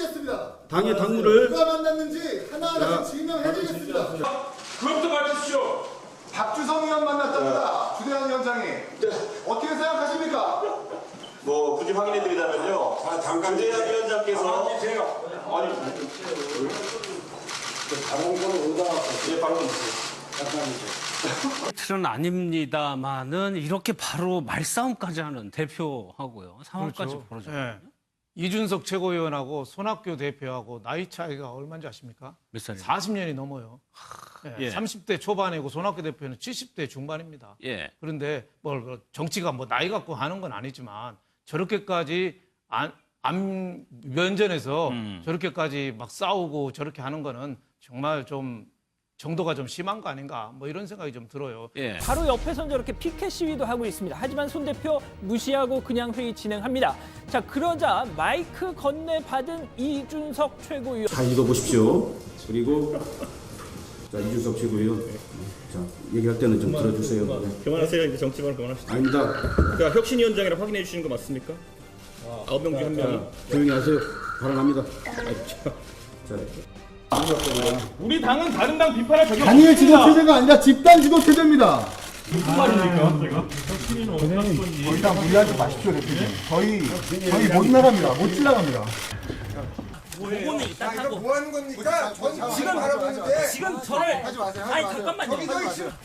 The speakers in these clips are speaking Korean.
해드리겠습니다. 당의 당무를 누가 만났는지 하나하나 자, 증명해드리겠습니다. 그것도 봐주십시오. 박주성 의원 만났답니다. 주대한 위원장이 어떻게 생각하십니까? 뭐 굳이 확인해 드리자면요. 주대한 위원장께서 아니 예 방금 틀은 아닙니다만은 이렇게 바로 말싸움까지 하는 대표하고요 상황까지 그렇죠. 벌어져 예. 이준석 최고위원하고 손학규 대표하고 나이 차이가 얼마인지 아십니까? 몇 살이요? 40년이 넘어요. 예. 예. 30대 초반이고 손학규 대표는 70대 중반입니다. 예. 그런데 뭐 정치가 뭐 나이 갖고 하는 건 아니지만 저렇게까지 안, 안 면전에서 음. 저렇게까지 막 싸우고 저렇게 하는 거는 정말 좀 정도가 좀 심한 거 아닌가 뭐 이런 생각이 좀 들어요. 예. 바로 옆에선 저렇게 피켓 시위도 하고 있습니다. 하지만 손 대표 무시하고 그냥 회의 진행합니다. 자 그러자 마이크 건네 받은 이준석 최고위원. 잘 읽어보십시오. 그리고 자 이준석 최고위원, 자 얘기할 때는 좀 들어주세요. 네. 그만하세요. 이제 정치 발언 그만합시다. 아닙니다. 그러니까 혁신위원장이라 확인해 주시는 거 맞습니까? 아홉 명 중에 한 명이. 조용히 하세요. 발언합니다. 자, 우리 당은 다른 당 비판할 적이 단일 지도 체제가 아니라 집단 지도 체제입니다. 일단 무리하지 마십시오, 대표님. 저희 저희 못 나갑니다. 못 지나갑니다. 보고는 일단 하고 뭐 하는 겁니까? 지금 바라보는데 지금 저를 하지 마세요. 아니 잠깐만요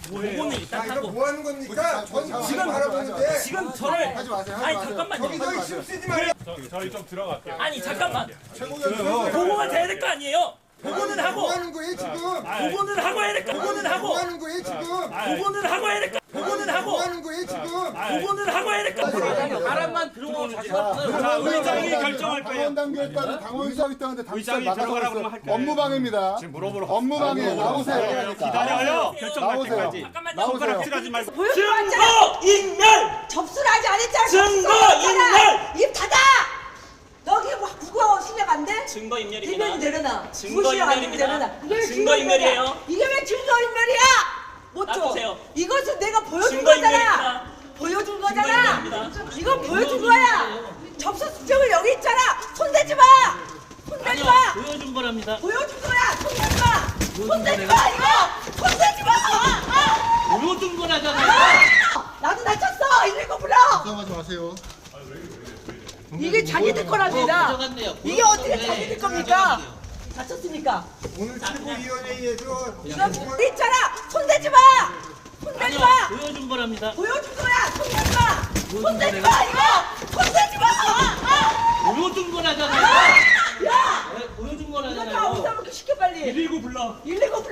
보고는 일단 하고 뭐 하는 겁니까? 지금 바라보는데 지금 저를 하지 마세요. 아니 잠깐만요 힘 쓰지 마세요. 저희 좀 들어갈게요. 아니 잠깐만 보고가 돼야 될 거 아니에요 보고는 하고 뭐 하는 거예요, 지금? 보고는 하고 해야 될거 보고는 하고 뭐 하는 거예요, 지금? 보고는 하고 해야 될거 보고는 하고 뭐 하는 거예요, 지금? 보고는 하고 해야 될거 바람만 들어오고 자, 의장이 결정할 거예요. 당원 따른 당원 의장이 있다는데 당장 의장이 들어가라고 막아버렸어요. 할 거예요. 업무 방해입니다. 지금 물어보러 업무 방해 나오세요. 기다려요. 결정할 나오세요. 때까지. 나오세요. 칠하지 말고. 증거 인멸 접수를 하지 않았잖아. 증거 접수를 했잖아. 인멸! 입 닫아. 너기 뭐 국어 실력 안 돼? 증거 대변인 인멸입니다 내려놔. 증거 국어 실력 안 돼, 인멸입니다. 내려놔. 이게 왜 증거 증거 인멸이야? 인멸이에요. 이게 왜 증거 인멸이야? 못 줘. 놔두세요. 이것은 내가 보여준 거잖아. 인멸입니다. 보여준 거잖아. 인멸입니다. 이거 보여준 거야. 접수 수정을 여기 있잖아. 손대지 마. 손대지 마. 보여준 거랍니다 보여준 거야. 손대지 마. 손대지 마. 이거 손대지 마. 아! 보여준 거라잖아요 나도 다쳤어. 119 불러. 걱정하지 마세요. 이게 자기들 거랍니다. 가져갔네요. 이게 어떻게 자기들 겁니까? 다쳤습니까? 오늘 최고위원회의에서 이거 있잖아. 손대지 마. 손대지 마. 보여준 거랍니다 보여준 거야. 손대지 마. 손대지 마. 이거 손대지 마. 아, 보여준 거라잖아요 아. 야, 보여준 이거 다 거라잖아요 없애먹기 시켜 빨리. 119 불러 119 불러.